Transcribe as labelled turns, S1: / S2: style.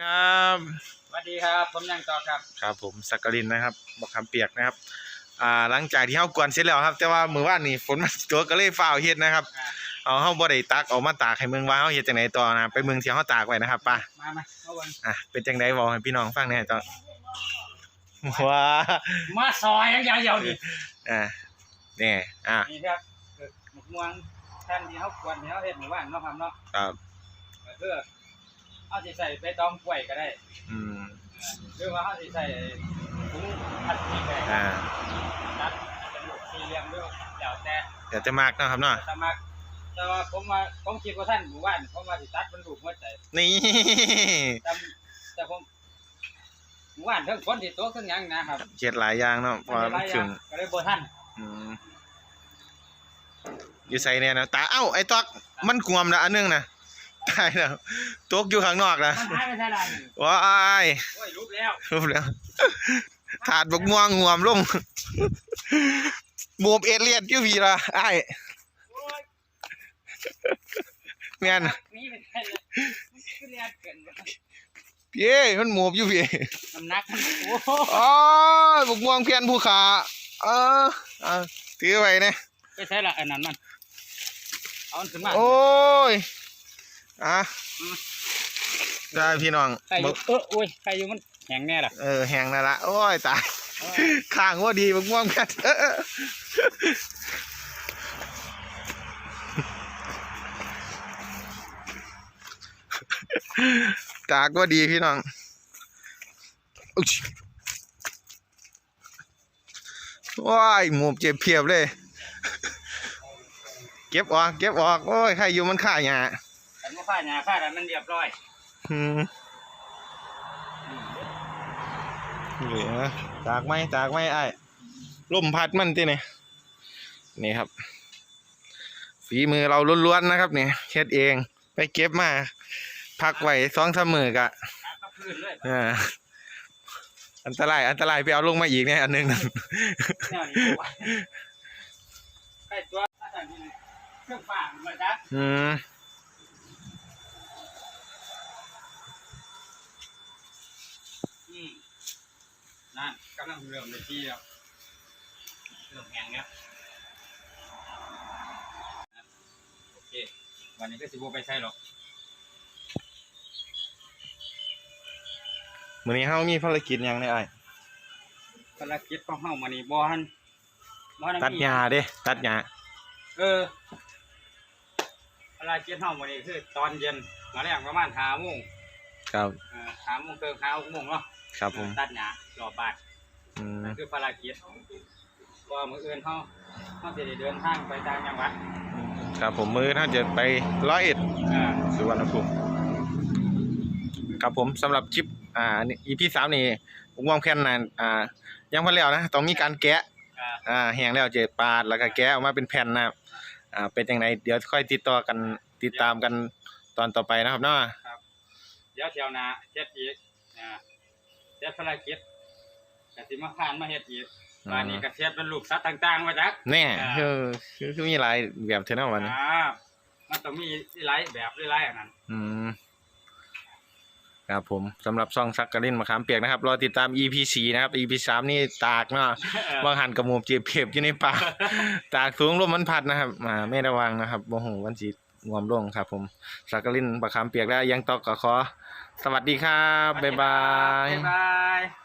S1: ครับ
S2: สวัสดีครับ ผมยังต่อครับ
S1: ครับผมสักกลินนะครับบักคำเปียกนะครับ อ่าหลังจากที่เฮากวนเสร็จแล้วครับ แต่ว่ามื้อวานนี้ฝนมันตกก็เลยฟ้าวเฮ็ดนะครับ
S2: อ่า
S1: เอาเฮาบ่ได้ตักเออกมาตากให้เมืองว่าเฮาเฮ็ดจังไดต่อนะไปเมืองที่เฮาตากไว้นะครับป่ะ
S2: มามาเมื่อวัน
S1: อะเป็นจังไดบอกให้พี่น้องฟังแหน่ต่อว้า
S2: มาซอยยังยาวๆนี่
S1: อ่านี่อะ
S2: นี่ครับคือหมกม่วงท่านที่เขาควรที่เขาเฮ็ดหมู่บ้านเนาะครับเนาะ
S1: ครับ
S2: ก็คือ เขาสิใส่ใบตองกล้วยก็ได้
S1: อืม
S2: หรือว่าเขาสิใส่ถุงพลาสติกก็ได้
S1: อ่า
S2: ตัดเป็นลูกสี่เหลี่ยมด้วยแล้วแต่
S1: เดี๋ยวจะมากเนาะครับเนาะ
S2: สมัครแต่ว่าผมว่าผมคิดว่าท่านหมู่บ้านผมว่าสิตัดเป็นลูกหัวใจ
S1: นี่
S2: แต่แต่ผมหมู่บ้านเทั้งฝนที่ตกเทั้งหยังนะครับ
S1: เฮ็ดหลายอย่างเนาะเพอ
S2: มันจะหลายอ
S1: ถึ
S2: ย่าง
S1: ง
S2: ก็เลยบ่ทัน
S1: อืมอยู่ใส่เนี่ยนะตาเอ้าไอ้ตอกมันกวมนะอันนึงนะ ตายแล้วตกอยู่ข้างนอกนะ
S2: มันหายไปเท่าไหร่
S1: ว้าย
S2: โอ้ยรูปแล้ว
S1: รูปแล้วถาดบกม่วงงวมลงบวมเอดเลียดอยู่พี่ละไอ้าย
S2: โอ้ย
S1: แม่น
S2: นี่เป็นไงเลยมันคือเรียนเกิน
S1: พี่เอ้ยมันหมูบอยู่พี่
S2: น้ำหนักมันโอ้โห
S1: อ๋อบกม่วงเพียนภูขาเออเอาถือไว้นะ
S2: ไปใช่ละอันนั้นมันเอามันขึ้นมา
S1: โอ้ย อะได้พี่น้อง
S2: ใครอยู่เออโอ้ยใครอยู่มันแข็งแน่ล่ะ
S1: เออแหงนั่นละโอ้ยตายข้างว่าดีบกม่วงกันเออเออตากว่าดีพี่น้องอุ๊ยว้ายหมูเจ็บเพียบเลย เก็บออก เก็บออก โอ้ย ใครอยู่มันข่าหยา
S2: แต่เมื่อ ฝ้าหยาฝ้านั้นมันเรียบร้อย
S1: อืมเหลือตากไหมตากไหมไอ้ายลมพัดมันที่นี่นี่ครับ ฝีมือเราล้วนๆนะครับเนี่ยเฮ็ดเอง ไปเก็บมา พักไว้สองสามมือกะ
S2: หากับพื้นเลย
S1: อ่าอันตรายอันตรายไปเอาลงมาอีกเนี่ยอันหนึง
S2: แนวนี้ตัวใกล้ตัวอาจารย์นี่เครื่องฝ้ามันมาจัก
S1: อืม
S2: อืม นั่นกำลังเริ่มเลยที่แล้วเริ่มแข็งแล้วโอเควันนี้ก็สิบไปใช่หรอก
S1: มื้อนี้เฮามีภารกิจหยังเนี่ยไอ้าย
S2: ภารกิจของเฮามานี่บ่ทันบ่ทัน
S1: ตัดหญ้าเด้ตัดหญ้า
S2: เออภารกิจเฮามานี่คือตอนเย็นมาแรงประมาณ5โมง
S1: ครับ
S2: เอ่อ5โมงครึ่ง5โมงเนาะ
S1: ครับผม
S2: ตัดหญ้ารอบบ้าน
S1: อืม
S2: นั่นคือภารกิจเพราะว่ามื้ออื่นเฮาเฮาสิได้เดินทางไปต่างจังหวัด
S1: ครับผมมื้อถ้าจะไปร้อยเอ็ด
S2: เอ่อ
S1: สุวรรณภูมิครับผมสำหรับคลิปอ่านี่ EP สามนี่ผมวางแผนนานอ่ายังพันแล้วนะต้องมีการแกะ
S2: เอ่อ
S1: อ่าแห้งแล้วเจปาดแล้วก็แกะออกมาเป็นแผ่นนะครับอ่าเป็นยังไงเดี๋ยวค่อยติดต่อกันติดตามกันตอนต่อไปนะครับเนาะ
S2: เดี๋ยวเที่ยวหน้าเฮ็ดอีกอ่า เฮ็ดภารกิจก็สิมาผ่านมาเฮ็ดอีกบ้านนี้ก็เฮ็ดเป็นรูปสัตว์ต่างๆมาจัก
S1: แน่
S2: อ่า
S1: คือคือคือมีหลายแบบเท่านั้นวันนี้
S2: อ่ามันต้องมีหลายแบบหลายๆอันนั้น
S1: อืม ครับผมสำหรับซองซักกะลินมะขามเปียกนะครับ รอติดตาม EP สี่นะครับ EP สามนี่ตากเนาะบางหันกับหมูเจ็บเพียบอยู่ในป่าตากสูงลมมันพัดนะครับอ่าไม่ระวังนะครับโมโหวันจีงวมลงครับ ผมสักกะลินบะขามเปียกแล้วยังตอกก็ขอสวัสดีครับบ๊ายบาย
S2: บ๊ายบาย